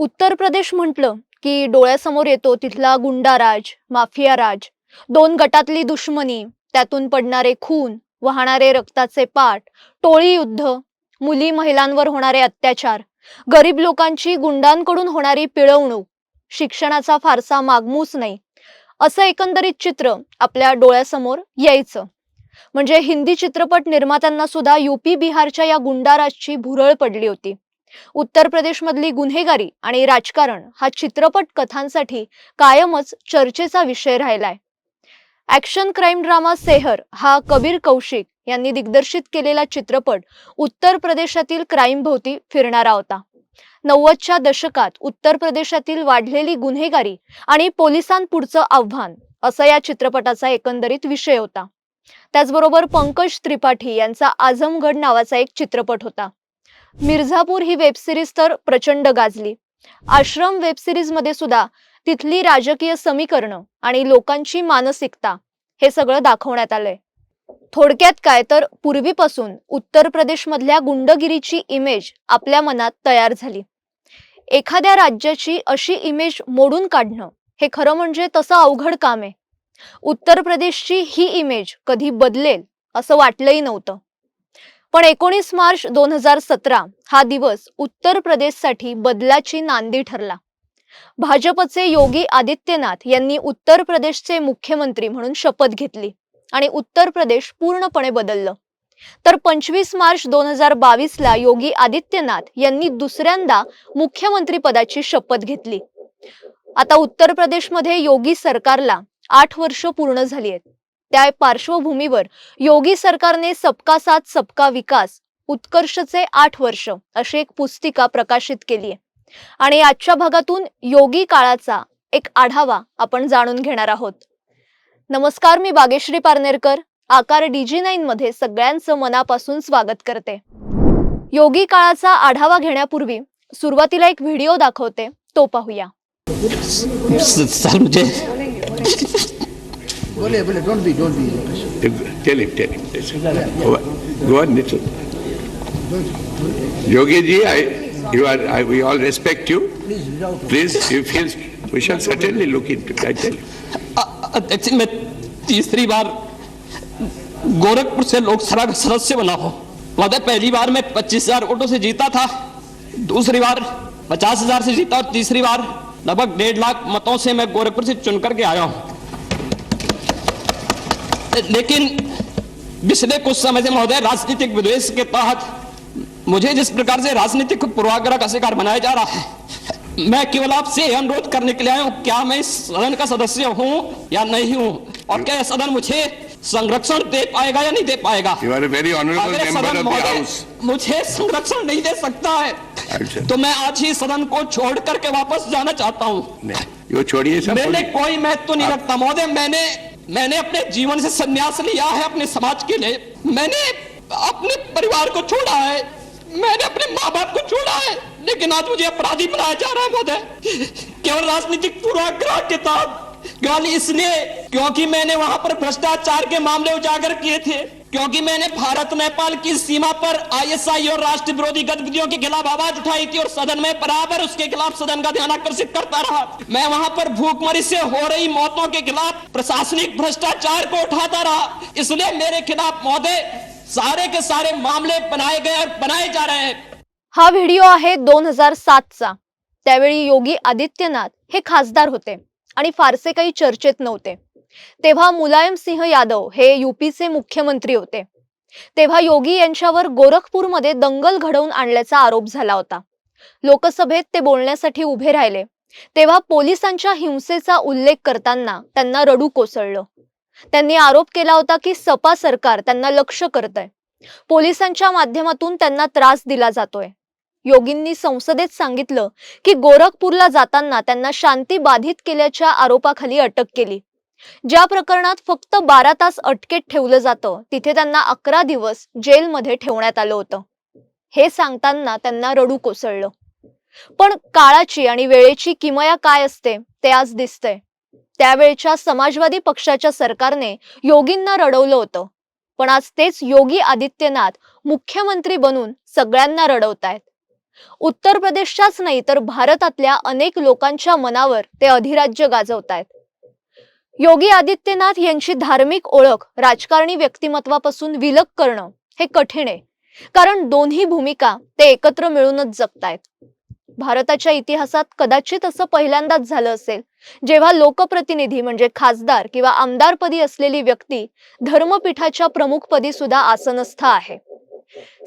उत्तर प्रदेश म्हटलं की डोळ्यासमोर येतो तिथला गुंडाराज माफिया राज. दोन गटातली दुश्मनी त्यातून पडणारे खून वाहणारे रक्ताचे पाठ टोळी युद्ध मुली महिलांवर होणारे अत्याचार गरीब लोकांची गुंडांकडून होणारी पिळवणूक शिक्षणाचा फारसा मागमूस नाही. असं एकंदरीत चित्र आपल्या डोळ्यासमोर यायचं. म्हणजे हिंदी चित्रपट निर्मात्यांना सुद्धा युपी बिहारच्या या गुंडाराजची भुरळ पडली होती. उत्तर प्रदेशमधली गुन्हेगारी आणि राजकारण हा चित्रपट कथांसाठी कायमच चर्चेचा विषय राहिलाय. ॲक्शन क्राईम ड्रामा सेहर हा कबीर कौशिक यांनी दिग्दर्शित केलेला चित्रपट उत्तर प्रदेशातील क्राईम भोवती फिरणारा होता. नव्वदच्या दशकात उत्तर प्रदेशातील वाढलेली गुन्हेगारी आणि पोलिसांपुढचं आव्हान असा या चित्रपटाचा एकंदरीत विषय होता. त्याचबरोबर पंकज त्रिपाठी यांचा आझमगड नावाचा एक चित्रपट होता. मिर्झापूर ही वेबसिरीज तर प्रचंड गाजली. आश्रम वेबसिरीजमध्ये सुद्धा तिथली राजकीय समीकरणं आणि लोकांची मानसिकता हे सगळं दाखवण्यात आलंय. थोडक्यात काय तर पूर्वीपासून उत्तर प्रदेशमधल्या गुंडगिरीची इमेज आपल्या मनात तयार झाली. एखाद्या राज्याची अशी इमेज मोडून काढणं हे खरं म्हणजे तसं अवघड काम आहे. उत्तर प्रदेशची ही इमेज कधी बदलेल असं वाटलंही नव्हतं. पण एकोणीस मार्च दोन हजार सतरा हा दिवस उत्तर प्रदेशसाठी बदलाची नांदी ठरला. भाजपचे योगी आदित्यनाथ यांनी उत्तर प्रदेशचे मुख्यमंत्री म्हणून शपथ घेतली आणि उत्तर प्रदेश पूर्णपणे बदललं. तर पंचवीस मार्च दोन हजार बावीस ला योगी आदित्यनाथ यांनी दुसऱ्यांदा मुख्यमंत्री पदाची शपथ घेतली. आता उत्तर प्रदेशमध्ये योगी सरकारला आठ वर्ष पूर्ण झाली आहेत. त्या पार्श्वभूमीवर योगी सरकारने सबका साथ सबका विकास उत्कर्षचे आठ वर्ष अशी एक पुस्तिका प्रकाशित केली आहे आणि आजच्या भागातून योगी काळाचा एक आढावा आपण जाणून घेणार आहोत. नमस्कार मी बागेश्री पारनेरकर आकार डीजी नाईन मध्ये सगळ्यांचं मनापासून स्वागत करते. योगी काळाचा आढावा घेण्यापूर्वी सुरुवातीला एक व्हिडिओ दाखवते तो पाहूया. बोले बोले don't be don't be Tell him, tell him. Listen. Go on, go on, listen. Yogi ji, I, you are, I, we all respect you. Please without Please, you feel, we shall certainly look into it, I tell you. अध्यक्ष मैं तीसरी बार गोरखपुर से लोकसभा का सदस्य बना हूँ महोदय पहली बार मैं पच्चीस हज़ार वोटों से जीता था दूसरी बार पचास हज़ार से जीता और तीसरी बार लगभग डेढ़ लाख मतों से मैं गोरखपुर से चुन करके आया हूँ लेकिन पिछले कुछ समय से महोदय राजनीतिक विद्वेष के तहत मुझे जिस प्रकार से राजनीतिक पूर्वाग्रह का शिकार बनाया जा रहा है मैं केवल आपसे अनुरोध करने के लिए आया हूँ क्या मैं इस सदन का सदस्य हूँ या नहीं हूँ और क्या सदन मुझे संरक्षण दे पाएगा या नहीं दे पाएगा अगर सदन. मुझे संरक्षण नहीं दे सकता है अच्छा। तो मैं आज ही सदन को छोड़ करके वापस जाना चाहता हूँ छोड़िए मैंने कोई महत्व नहीं रखता महोदय मैंने मैंने अपने जीवन से संन्यास लिया है अपने समाज के लिए। मैंने अपने परिवार को छोड़ा है। मैंने अपने माँ बाप को छोड़ा है। लेकिन आज मुझे अपराधी बनाया जा रहा है, महोदय। केवल राजनीतिक पूर्वाग्रह के तहत। इसलिए क्योंकि मैंने वहाँ पर भ्रष्टाचार के मामले उजागर किए थे। क्योंकि मैंने भारत नेपाल की सीमा पर आईएसआई और राष्ट्र विरोधी गतिविधियों के खिलाफ आवाज उठाई थी और सदन में बराबर उसके खिलाफ सदन का ध्यान आकर्षित करता रहा। मैं वहां पर भूखमरी से हो रही मौतों के खिलाफ प्रशासनिक भ्रष्टाचार को उठाता रहा। इसलिए मेरे खिलाफ महोदय सारे के सारे मामले बनाए गए और बनाए जा रहे हैं। हा व्हिडिओ आहे दोन हजार सातचा त्यावेळी योगी आदित्यनाथ हे खासदार होते आणि फारसे काही चर्चेत नव्हते. तेव्हा मुलायम सिंह यादव हे युपीचे मुख्यमंत्री होते. तेव्हा योगी यांच्यावर गोरखपूरमध्ये दंगल घडवून आणल्याचा आरोप झाला होता. लोकसभेत ते बोलण्यासाठी उभे राहिले. तेव्हा पोलिसांच्या हिंसेचा उल्लेख करताना त्यांना रडू कोसळलं. त्यांनी आरोप केला होता की सपा सरकार त्यांना लक्ष करतंय. पोलिसांच्या माध्यमातून त्यांना त्रास दिला जातोय. योगींनी संसदेत सांगितलं की गोरखपूरला जाताना त्यांना शांती बाधित केल्याच्या आरोपाखाली अटक केली. ज्या प्रकरणात फक्त बारा तास अटकेत ठेवलं जातं तिथे त्यांना अकरा दिवस जेलमध्ये ठेवण्यात आलं होतं. हे सांगताना त्यांना रडू कोसळलं. पण काळाची आणि वेळेची किमया काय असते ते आज दिसतंय. त्यावेळच्या समाजवादी पक्षाच्या सरकारने योगींना रडवलं होतं. पण आज तेच योगी आदित्यनाथ मुख्यमंत्री बनून सगळ्यांना रडवतायत उत्तर प्रदेशच्याच नाही तर भारतातल्या अनेक लोकांच्या मनावर ते अधिराज्य गाजवतायत योगी आदित्यनाथ यांची धार्मिक ओळख राजकारणी व्यक्तिमत्वापासून विलग करणं हे कठीण आहे. कारण दोन्ही भूमिका ते एकत्र मिळूनच जगतायत भारताच्या इतिहासात कदाचित असं पहिल्यांदाच झालं असेल जेव्हा लोकप्रतिनिधी म्हणजे खासदार किंवा आमदारपदी असलेली व्यक्ती धर्मपीठाच्या प्रमुखपदी सुद्धा आसनस्थ आहे.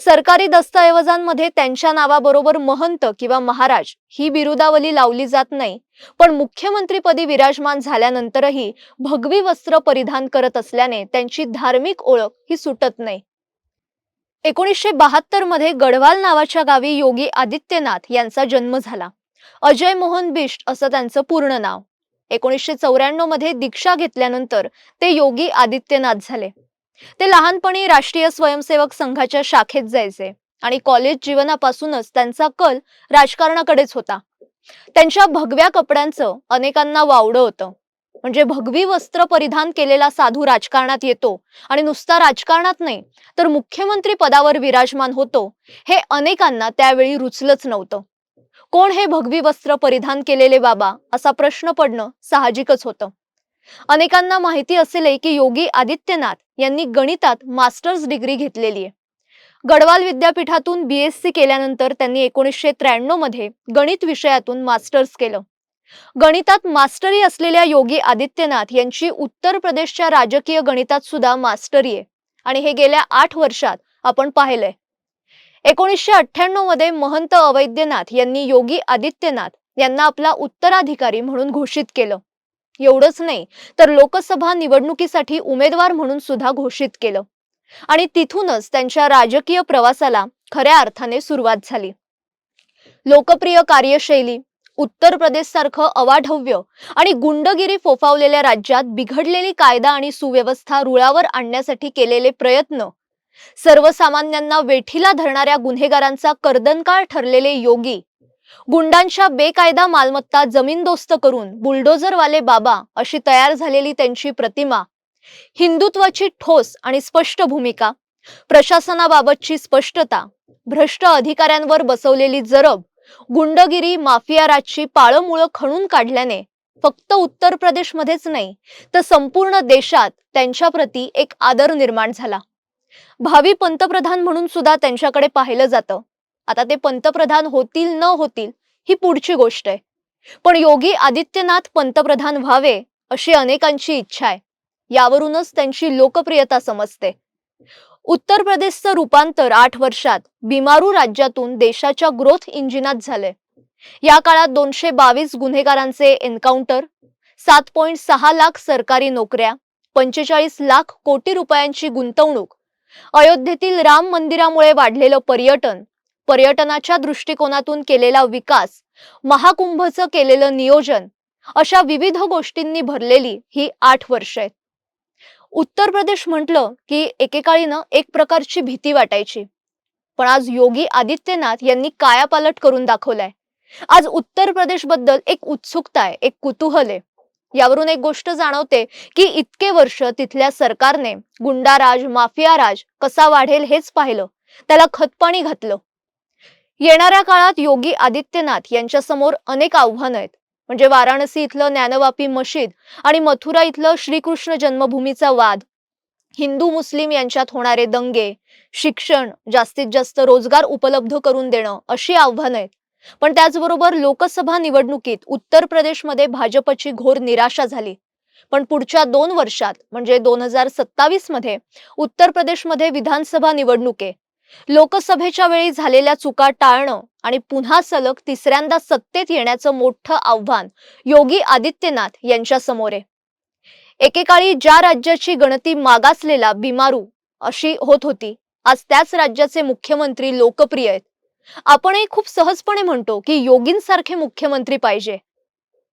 सरकारी दस्तऐवजांमध्ये त्यांच्या नावाबरोबर महंत किंवा महाराज ही बिरुदावली लावली जात नाही. पण मुख्यमंत्रीपदी विराजमान झाल्यानंतरही भगवी वस्त्र परिधान करत असल्याने त्यांची धार्मिक ओळख ही सुटत नाही. एकोणीसशे बहात्तरमध्ये गढवाल नावाच्या गावी योगी आदित्यनाथ यांचा जन्म झाला. अजय मोहन बिष्ट असं त्यांचं पूर्ण नाव. एकोणीसशे चौऱ्याण्णवमध्ये दीक्षा घेतल्यानंतर ते योगी आदित्यनाथ झाले. ते लहानपणी राष्ट्रीय स्वयंसेवक संघाच्या शाखेत जायचे आणि कॉलेज जीवनापासूनच त्यांचा कल राजकारणाकडेच होता. त्यांच्या भगव्या कपड्यांचं अनेकांना वावडं होतं. म्हणजे भगवी वस्त्र परिधान केलेला साधू राजकारणात येतो आणि नुसता राजकारणात नाही तर मुख्यमंत्री पदावर विराजमान होतो हे अनेकांना त्यावेळी रुचलंच नव्हतं. कोण हे भगवी वस्त्र परिधान केलेले बाबा असा प्रश्न पडणं साहजिकच होतं. अनेकांना माहिती असेल की योगी आदित्यनाथ यांनी गणितात मास्टर्स डिग्री घेतलेली आहे. गडवाल विद्यापीठातून बीएससी केल्यानंतर त्यांनी एकोणीसशे त्र्याण्णवमध्ये गणित विषयातून मास्टर्स केलं. गणितात मास्टरी असलेल्या योगी आदित्यनाथ यांची उत्तर प्रदेशच्या राजकीय गणितात सुद्धा मास्टरी आहे आणि हे गेल्या आठ वर्षात आपण पाहिलंय. एकोणीसशे अठ्ठ्याण्णवमध्ये महंत अवैद्यनाथ यांनी योगी आदित्यनाथ यांना आपला उत्तराधिकारी म्हणून घोषित केलं. एवढंच नाही तर लोकसभा निवडणुकीसाठी उमेदवार म्हणून सुद्धा घोषित केलं. आणि तिथूनच त्यांच्या राजकीय प्रवासाला खऱ्या अर्थाने सुरुवात झाली. लोकप्रिय कार्यशैली उत्तर प्रदेश सारखं अवाढव्य आणि गुंडगिरी फोफावलेल्या राज्यात बिघडलेली कायदा आणि सुव्यवस्था रुळावर आणण्यासाठी केलेले प्रयत्न सर्वसामान्यांना वेठीला धरणाऱ्या गुन्हेगारांचा कर्दनकाळ ठरलेले योगी गुंडांच्या बेकायदा मालमत्ता जमीनदोस्त करून बुलडोझरवाले बाबा अशी तयार झालेली त्यांची प्रतिमा हिंदुत्वाची ठोस आणि स्पष्ट भूमिका प्रशासनाबाबतची स्पष्टता भ्रष्ट अधिकाऱ्यांवर बसवलेली जरब गुंडगिरी माफिया राजची पाळमुळं खणून काढल्याने फक्त उत्तर प्रदेशमध्येच नाही तर संपूर्ण देशात त्यांच्याप्रती एक आदर निर्माण झाला. भावी पंतप्रधान म्हणून सुद्धा त्यांच्याकडे पाहिलं जातं. आता ते पंतप्रधान होतील न होतील ही पुढची गोष्ट आहे. पण योगी आदित्यनाथ पंतप्रधान व्हावे अशी अनेकांची इच्छा आहे. यावरूनच त्यांची लोकप्रियता समजते. उत्तर प्रदेशचं रूपांतर आठ वर्षात बिमारू राज्यातून देशाच्या ग्रोथ इंजिनात झालंय. या काळात दोनशे बावीस गुन्हेगारांचे एन्काउंटर सात पॉइंट सहा लाख सरकारी नोकऱ्या पंचेचाळीस लाख कोटी रुपयांची गुंतवणूक अयोध्येतील राम मंदिरामुळे वाढलेलं पर्यटन पर्यटनाच्या दृष्टिकोनातून केलेला विकास महाकुंभचं केलेलं नियोजन अशा विविध गोष्टींनी भरलेली ही आठ वर्ष आहेत. उत्तर प्रदेश म्हटलं की एकेकाळीनं एक प्रकारची भीती वाटायची. पण आज योगी आदित्यनाथ यांनी कायापालट करून दाखवलाय. आज उत्तर प्रदेशबद्दल एक उत्सुकता आहे एक कुतूहल आहे. यावरून एक गोष्ट जाणवते की इतके वर्ष तिथल्या सरकारने गुंडाराज माफिया राज कसा वाढेल हेच पाहिलं. त्याला खतपाणी घातलं. येणाऱ्या काळात योगी आदित्यनाथ यांच्या समोर अनेक आव्हानं आहेत. म्हणजे वाराणसी इथलं ज्ञानवापी मशीद आणि मथुरा इथलं श्रीकृष्ण जन्मभूमीचा वाद. हिंदू मुस्लिम यांच्यात होणारे दंगे शिक्षण जास्तीत जास्त रोजगार उपलब्ध करून देणं अशी आव्हानं आहेत. पण त्याचबरोबर लोकसभा निवडणुकीत उत्तर प्रदेशमध्ये भाजपची घोर निराशा झाली. पण पुढच्या दोन वर्षात म्हणजे दोन हजार सत्तावीसमध्ये उत्तर प्रदेशमध्ये विधानसभा निवडणुके लोकसभेच्या वेळी झालेल्या चुका टाळणं आणि पुन्हा सलग तिसऱ्यांदा सत्तेत येण्याचं मोठं आव्हान योगी आदित्यनाथ यांच्या समोर आहे. एकेकाळी ज्या राज्याची गणती मागासलेला बिमारू अशी होत होती आज त्याच राज्याचे मुख्यमंत्री लोकप्रिय आहेत. आपणही खूप सहजपणे म्हणतो की योगींसारखे मुख्यमंत्री पाहिजे.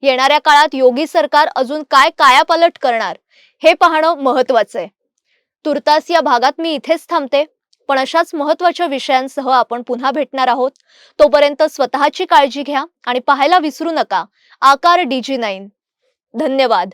येणाऱ्या काळात योगी सरकार अजून काय कायापालट करणार हे पाहणं महत्वाचं आहे. तुर्तास या भागात मी इथेच थांबते. पण अशाच महत्त्वाच्या विषयांसह आपण पुन्हा भेटणार आहोत. तोपर्यंत स्वतःची काळजी घ्या आणि पाहायला विसरू नका. आकार डीजी नाईन. धन्यवाद.